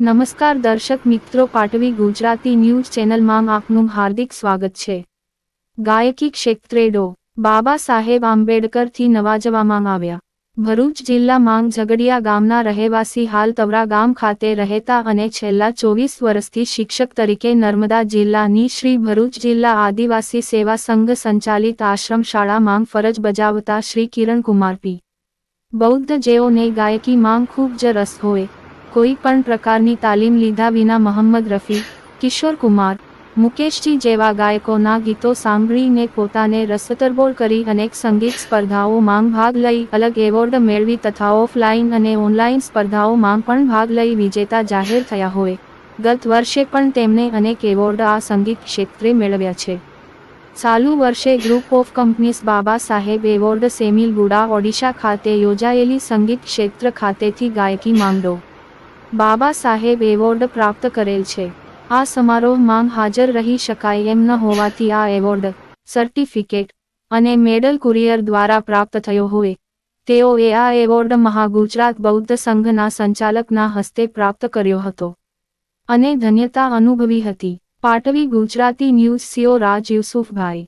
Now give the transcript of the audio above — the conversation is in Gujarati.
નમસ્કાર દર્શક મિત્રો, પાટવી ગુજરાતી ન્યૂઝ ચેનલમાં આપનું હાર્દિક સ્વાગત છે. ગાયકી ક્ષેત્રે ડો. બાબા સાહેબ આંબેડકરથી નવાજવામાં આવ્યા. ભરૂચ જિલ્લા માંગ ઝઘડિયા ગામના રહેવાસી હાલ તવરા ગામ ખાતે રહેતા અને છેલ્લા ચોવીસ વર્ષથી શિક્ષક તરીકે નર્મદા જિલ્લાની શ્રી ભરૂચ જિલ્લા આદિવાસી સેવા સંઘ સંચાલિત આશ્રમ શાળામાં ફરજ બજાવતા શ્રી કિરણકુમાર પી. બૌદ્ધ જેઓને ગાયકીમાં ખૂબ જ રસ હોય કોઈ પણ પ્રકારની તાલીમ લીધા વિના મોહમ્મદ રફી, કિશોર કુમાર, મુકેશજી જેવા ગાયકોના ગીતો સાંભળીને પોતાને રસતરબોળ કરી અનેક સંગીત સ્પર્ધાઓમાં ભાગ લઈ, અલગ એવોર્ડ મેળવી તથા ઓફલાઈન અને ઓનલાઈન સ્પર્ધાઓમાં પણ ભાગ લઈ વિજેતા જાહેર થયા હોય. ગત વર્ષે પણ તેમણે અનેક એવોર્ડ આ સંગીત ક્ષેત્રે મેળવ્યા છે. ચાલુ વર્ષે group of companies Baba Saheb award સેમિલ ગુડા ઓડિશા ખાતે યોજાયેલી સંગીત ક્ષેત્ર ખાતેથી ગાયકી માંગડો બાબા સાહેબ એવોર્ડ પ્રાપ્ત કરેલ છે. આ સમારોહમાં હાજર રહી શકાય એમ ન હોવાથી આ એવોર્ડ, સર્ટિફિકેટ અને મેડલ કુરિયર દ્વારા પ્રાપ્ત થયો હોય. તેઓએ આ એવોર્ડ મહાગુજરાત બૌદ્ધ સંઘના સંચાલકના હસ્તે પ્રાપ્ત કર્યો હતો. અને ધન્યતા અનુભવી હતી. પાટવી ગુજરાતી ન્યૂઝ સીઓ રાજ યુસુફભાઈ.